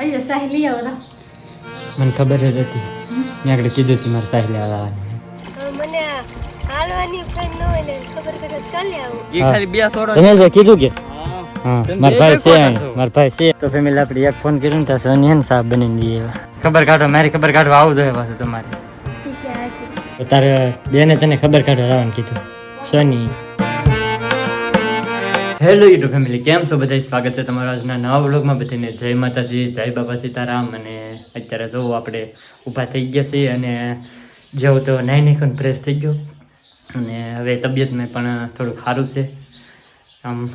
અલ્યો સાહી લઈ આવો મને ખબર જ હતી. મેં આગળ કીધું તું મારે સાહેબ આવવાની મને હાલવાની કઈ ન હોય ને ખબર કરે ચાલે આવું. એ ખાલી બે છોડો તમે જો કીધું કે? મારા ભાઈ છે મારા ભાઈ છે. તો ફેમિલી આપણે એક ફોન કર્યો ને ત્યાં સોની ને સાહેબ બની દઈએ ખબર કાઢો મારી ખબર કાઢો આવું જોઈએ પાછું તમારે. તો તારે બેને તને ખબર કાઢવા આવવાનું કીધું. સોની. હેલો યુટ્યુબ ફેમિલી કેમ છો? બધા સ્વાગત છે તમારા આજના નવા વ્લોગમાં બધાને જય માતાજી, જય બાબા સીતારામ. અને અત્યારે જો આપણે ઊભા થઈ ગયા છીએ અને જેવું તો નાઈ નાખીને ફ્રેશ થઈ ગયો. અને હવે તબિયતમાં પણ થોડુંક સારું છે. આમ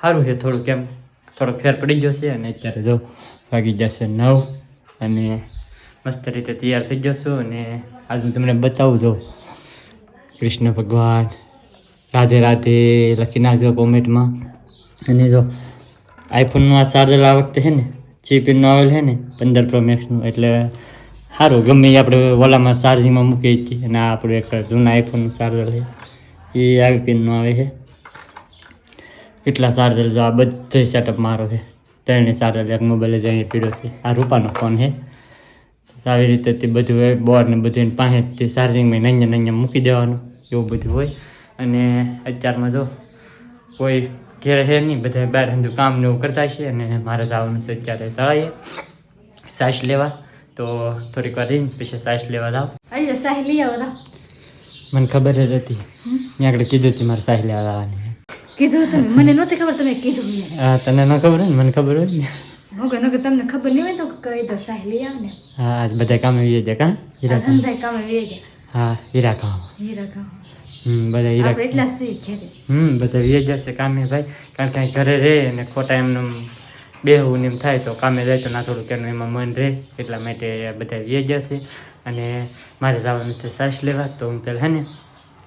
સારું છે થોડુંક એમ. થોડોક ફેર પડી ગયો છે અને અત્યારે જો વાગી જશે નવ અને મસ્ત રીતે તૈયાર થઈ જશું અને આજ હું તમને બતાવું છું કૃષ્ણ ભગવાન રાધે રાધે લખી નાખજો કોમેન્ટમાં. અને જો આઈફોનનું આ ચાર્જર આ વખતે છે ને ચીપીનું આવેલ છે ને, પંદર પ્રો મેક્સનું એટલે સારું, ગમે એ આપણે ઓલામાં ચાર્જિંગમાં મૂકી હતી અને આ આપણું એક જૂના આઈફોનનું ચાર્જર છે. એ આવી પિનનું આવે છે. કેટલા ચાર્જર જો આ બધો સેટઅપ મારો છે. ત્રણે ચાર્જર એક મોબાઈલ જ અહીંયા પીડ્યો છે. આ રૂપાનો ફોન છે. આવી રીતે તે બધું હોય બોર્ડ ને બધું પાસે પાસેથી ચાર્જિંગમાં નઅહીંયા નઅહીંયા મૂકી દેવાનું. એવું બધું હોય. અને અત્યારમાં જો કોઈ ઘેર હે નહીં બધા બહાર હંધું કામ ને કરતા છે અને મારે જવાનું છે અત્યારે તળાઈએ. સાસ લેવા. તો થોડીક વાર રહીને પછી સાસ લેવા જાવ લઈ આવો મને ખબર જ હતી. મેં આગળ કીધું હતું મારે સાસ લેવા જવાની કીધું તમે મને નહોતી ખબર તમે કીધું હા તને ન ખબર હોય ને? મને ખબર હોય ને? તમને ખબર નહીં હોય તો કહી દો સાહી લઈ આવો ને. હા આજ બધા કામે વીએ કાં? કામે હા હીરા કામ હીરા કામ બધા ઈરાક એટલા હમ બધા વીએ જશે કામે ભાઈ. કારણ કે ઘરે રહે અને ખોટા એમને બેહવું ને એમ થાય તો કામે જાય તો ના થોડુંક એનું એમાં મન રહે એટલા માટે બધા વીએ જશે અને મારે જવાનું છે સાસ લેવા તો હું પહેલાં હે ને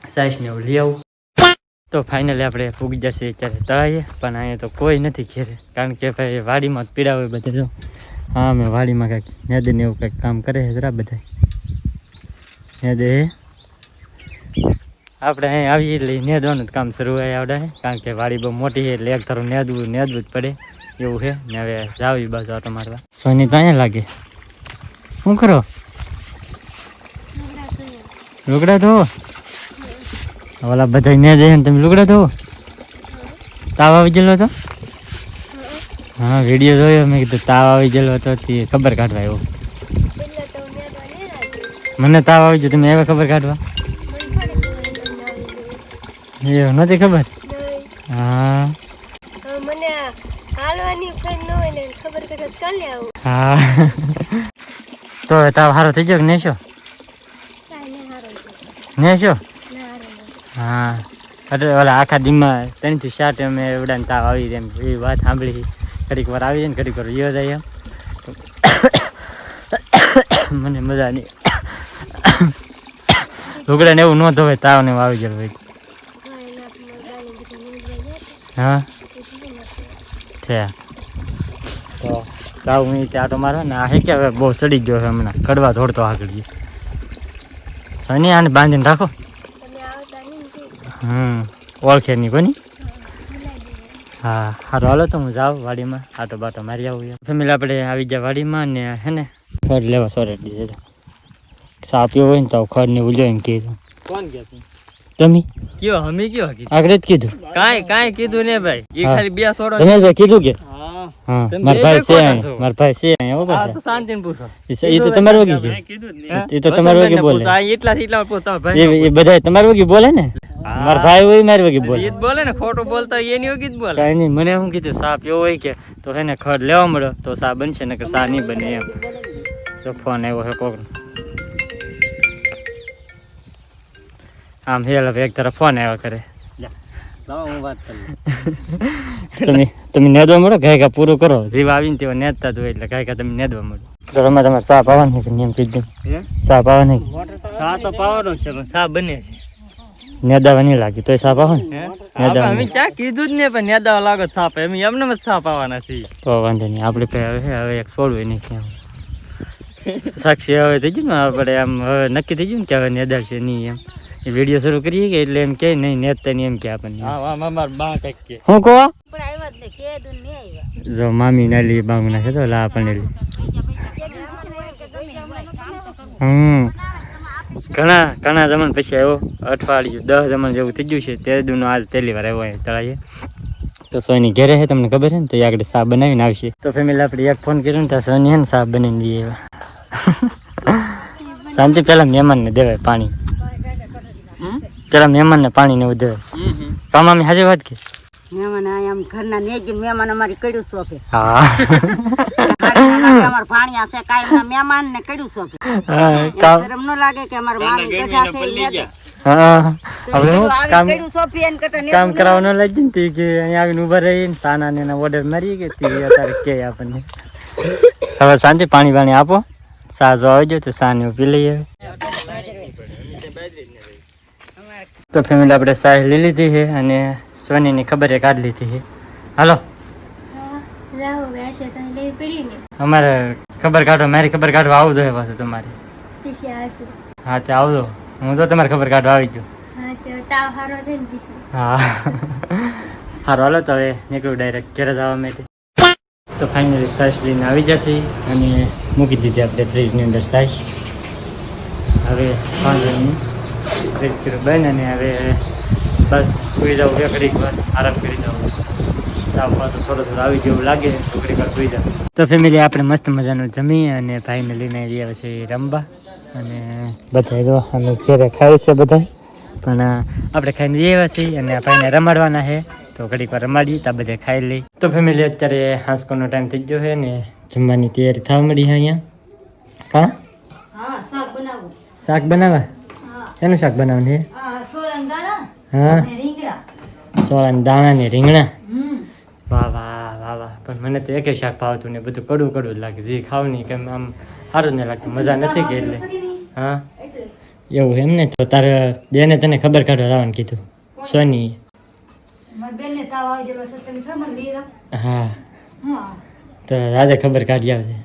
સાસને એવું લઈ આવું. તો ફાઇનલી આપણે ફૂગી જશે અત્યારે તળાઈએ પણ અહીંયા તો કોઈ નથી ઘેરે. કારણ કે ભાઈ વાડીમાં જ પીડા હોય બધા જો હા મેં વાડીમાં કંઈક નેદે ને એવું કંઈક કામ કરે છે જરા બધા નેદે આપણે અહીં આવીએ એટલે નેદવાનું જ કામ શરૂ થાય આપણે કારણ કે વાડી બહુ મોટી છે એટલે એક તારું નેદવું નેદવું જ પડે. એવું છે. ને હવે જાવી બાજુ આટો મારવા. સોની તો અહીંયા લાગે. શું કરો? લુગડા ધો. ઓલા બધા ને જાય ને તમે લુગડા ધો. તાવ આવી ગયેલો હતો? હા વીડિયો જોયો. મેં કીધું તાવ આવી ગયેલો હતો તે ખબર કાઢવા રાખી મને તાવ આવી ગયો. તમે એવા ખબર કાઢવા. એવું નથી ખબર? હા. મને હાલવાની કઈ ન હોય ને ખબર કરે ચાલે આવું. હા. તો તાવ સારો થઈ ગયો કે નેશો હારો નેશો હા. એટલે ઓલા આખા દીમાં ત્રણથી ચાર ટાઈમે એવડાને તાવ આવી જાય એમ. એ વાત સાંભળી ઘડીક વાર આવી જાય ને ઘડીક વાર યો જાય એમ. મને મજા નહીં. લુગડા ને એવું ન ધોવે તાવ ને એવું આવી ગયેલું હોય હા એના આપણે ગાલી બધી નીકળી જાય હા? છે. તો તાવ હું ત્યાં આટો મારવા ને આ હે કે હવે બહુ સડી ગયો છે હમણાં. કડવા દોડતો આગળ ગયો અને આને બાંધીને રાખો. હમ ઓળખે નહીં કોની? હા સારું હાલો તો હું જાઉં વાડીમાં. આટો બાટો મારી આવું ફેમિલી, આપણે આવી જાય વાડીમાં ને હે ને? ખડ લેવા સોરે દીધે. પીવો હોય ને તો ખડ ને ઉલ્યો એમ કીધું કોણ તું? તમે કયો હમી કયો આગળ જ કીધું કાંઈ કાંઈ કીધું ને ભાઈ એ ખાલી બે સોડો તમે તો કીધું કે હા મારા ભાઈ છે ખોટા અહીંયા. છો. મારા ભાઈ છે અહીંયા હો આ પાછા. તો પૂછો એ તો તમારે વગી? એ તો વગી બોલે. એટલા પૂછો. તમારા એ બધા તમારે વગી બોલે ને હા. મારા ભાઈ હોય મારી વગી. બોલે ઈ જ બોલે ને ખોટું બોલતા હોય એની વગી જ બોલે કાંઈ નહીં મને શું કીધું સા પીવો હોય કે તો એને ખડ લેવા મળ્યો તો સા બનશે નકર સા નહીં બને એમ તો ફોન આવ્યો કોક કોકનો આમ હેલ એક તરફ ફોન આવ્યા કરે. લાવો હું વાત કરું તમે તમે નેદવા મળો? ગાયકા પૂરું કરો. જીવ આવીને તેઓ નેદતા જ હોય એટલે ગાયકા તમે નેદવા મળો. તો અમે તમારે સા પાવાની કે નિયમ કીધું? હે? સા પાવાની? સા તો પાવાનો છે પણ સા બને છે. નેદાવા નહીં લાગી તોય સા પાવો ને? અમે ક્યાં કીધું જ ને પણ નેદાવા લાગો સાપ એમ એમને જ સાપ આવવાના છે તો વાંધો નહીં આપણે પાસે હવે છે, હવે એક છોડવું નહીં કેમ સાક્ષી હવે થઈ ગયું ને આપણે આમ હવે નક્કી થઈ ગયું ને કે હવે છે નહીં એમ. વીડિયો શરૂ કરીએ કે એટલે એમ કે નહીં નેતતા નહીં એમ કે આપણને. હા હા માર બા કંઈક કે. હું કહો પણ આવ્યા જ નહીં કીધું નહીં આવ્યા. જો મામી નાલી બાંગ નાખે તો લા આપણને લી હમ. ઘણા ઘણા જમણ પછી આવ્યો. અઠવાડિયું દસ જમણ જેવું થઈ ગયું છે. તે દુનો આજ પહેલી વાર આવ્યો અહીં તળાઈએ. તો સોની ઘેરે છે તમને ખબર છે ને? તો એ આગળ શાક બનાવીને આવશે. તો ફેમિલી આપણે એક ફોન કર્યો ને ત્યાં સોની હે ને શાક બનાવીને દઈએ એવા શાંતિ પેલા મહેમાનને દેવાય પાણી. પેલા મહેમાનને પાણી ને એવું મામી હાજી વાત કે? મહેમાન આયા આમ ઘરના નેજી મહેમાન અમારી કડ્યું સોંપે હા. અમાર ભાણિયા છે કાંઈ મહેમાન ને કડ્યું સોંપે હા શરમ ન લાગે કે અમાર મામી ગઢા છે ઈ નેદે. હા હવે હું કામ કડ્યું સોંપી એને કામ ન કરાવવાનો લાગી. ને કે અહીંયા આવીને ઊભા રહીને સાના ને ઓર્ડર મારી કે તે અત્યારે કે આપણને. હવે શાંતિ પાણી પાણી આપો. સા જો આવજો તો સા ને પી લઈએ. તો ફેમિલી આપણે સાહ લઈ લીધી છે અને સોનીની ખબર એ કાઢી લીધી છે. હાલો. અમારે ખબર કાઢો, મારી ખબર કાઢવા આવું જોઈએ પાછું તમારે. હા, તે આવજો. હું તો તમારી ખબર કાઢવા આવી ગયો. હા. સારું હાલો, તો હવે નીકળું ડાયરેક્ટ ઘરે જવા માટે. તો ફાઇનલી સાઈસ લઈને આવી જશે અને મૂકી દીધી આપણે ફ્રીજની અંદર સાઈસ. હવે વાંધો ફ્રીજ કર્યું બેન અને હવે બસ સુઈ જાઉં બે ઘડીક વાર. આરામ કરી જાઉં. તાવ પાછું થોડો થોડો આવી જેવું લાગે તો ઘડીક વાર સુઈ જાઉં. તો ફેમિલી આપણે મસ્ત મજાનું જમી અને ભાઈને લઈને રહ્યા પછી રમવા અને બધા જો ખાય છે બધા પણ આપણે ખાઈને આવ્યા છીએ અને આ ભાઈને રમાડવાના છે. તો ઘડીક વાર રમાડીએ ત્યાં બધે ખાઈ લઈ તો ફેમિલી અત્યારે હાંસકોનો ટાઈમ થઈ ગયો છે ને જમવાની તૈયારી થવા મળી છે અહીંયા. હા? શાક બનાવું. બનાવવા? શેનું શાક બનાવવાનું છે? હા? ને રીંગણા. સોળાના દાણા ને રીંગણા? વાહ વાહ વાહ વાહ. પણ મને તો એકે શાક ભાવતું ને બધું કડવું કડવું લાગે. જે ખાવ નહીં કેમ આમ સારું નહીં લાગતું. મજા નથી કે એટલે. હા? એવું એમ ને? તો તારે બેને તને ખબર કાઢવા જવાનું કીધું. સોની. હા. તો રાધે ખબર કાઢી આવજે.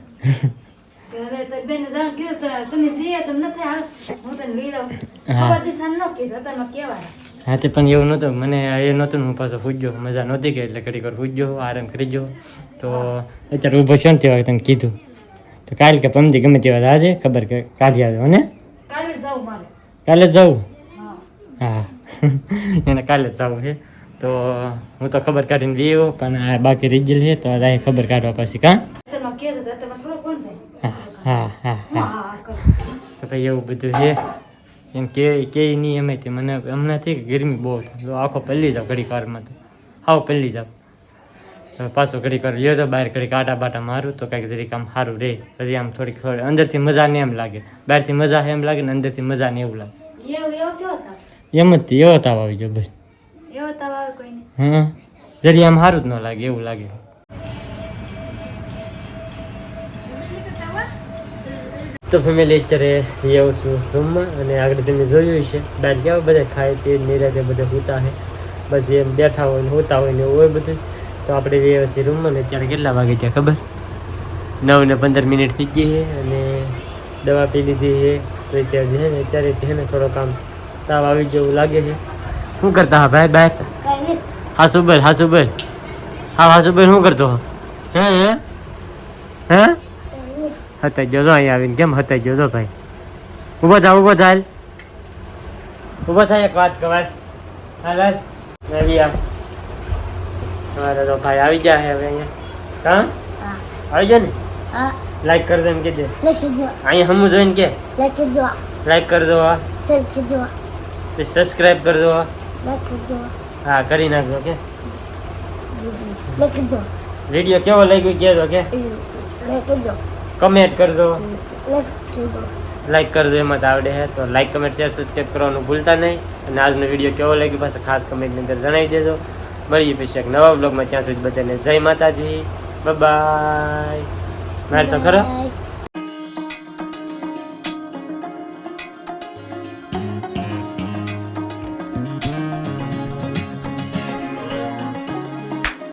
હવે તો બેન જાણ કીધું તમે જઈએ તો નથી હાલ હું તને લઈ જાઉં હા. ખબર ન કીધું તમે કેવાય હા તે પણ એવું નહોતું મને એ નહોતું હું પાછો પૂજ્યો મજા નહોતી કે એટલે ઘડીક પૂજ્યો આરામ કરી ગયો તો અત્યારે ઊભો છે ને તેવા તને કીધું તો કાલ કે પમદી ગમે તેવા આજે ખબર કે કાઢી આવજો ને કાલે જવું મારે કાલે જવું હા એને કાલે જવું છે તો હું તો ખબર કાઢીને લઈ પણ આ બાકી રહી છે તો આ ખબર કાઢવા પછી કાં તમે કહેજો તમે થોડો કોણ છે હા હા હા. તો ભાઈ એવું બધું છે. એમ કે કે નહીં એમ તે મને હમણાં થઈ કે ગરમી બહુ તો આખો પલ્લી જાવ ઘડી વારમાં તો. આવો પલ્લી જાવ. પાછો ઘડી વાર યો તો બહાર ઘડી આટા બાટા મારું તો કાંઈક જરીક આમ સારું રહે પછી આમ થોડીક થોડી અંદરથી મજા ને એમ લાગે. બહારથી મજા એમ લાગે ને અંદરથી મજા ને એવું લાગે એમ જ એવો તાવ આવી ગયો ભાઈ. એવો તાવ આવે કોઈને હા જરી આમ સારું જ ન લાગે એવું લાગે. તો ફેમિલી અત્યારે આવું છું રૂમમાં અને આગળ તમે જોયું છે બહાર કેવા બધા ખાય તે નિરાતે બધા હોતા છે બસ એમ બેઠા હોય ને હોતા હોય ને એવું હોય બધું. તો આપણે જઈએ છીએ રૂમમાં ને અત્યારે કેટલા વાગે છે ખબર? નવ ને પંદર મિનિટ થઈ ગઈ છે અને દવા પી લીધી છે તો અત્યારે છે ને અત્યારે છે ને થોડો કામ તાવ આવી જેવું લાગે છે. શું કરતા હા ભાઈ ભાઈ હા સુબલ હા સુબલ હા હા સુબલ શું કરતો હે હે? હે? હતા જોજો અહીંયા આવીને કેમ હતા જોજો ભાઈ? ઊભો થા ઊભો થાય ઊભો થાય એક વાત કવાર હાલ નવી આમ. તમારે તો ભાઈ આવી ગયા હવે અહીંયા. હા? આવી ગયા ને? લાઈક કરજો એમ કીધે અહીંયા હમું જોઈને કે? લાઈક કરજો. સબસ્ક્રાઈબ કરજો હા. કરી નાખજો કે વીડિયો કેવો લાગ્યો કહેજો કે કમેન્ટ કરજો લાઈક કરજો એમાં આવડે છે તો લાઈક કમેન્ટ શેર સબસ્ક્રાઈબ કરવાનું ભૂલતા નહીં. અને આજનો વીડિયો કેવો લાગ્યો પાસે ખાસ કમેન્ટની અંદર જણાવી દેજો. મળીએ પછી એક નવા બ્લોગમાં ત્યાં સુધી બધાને જય માતાજી. બાય મારે તો ખરો.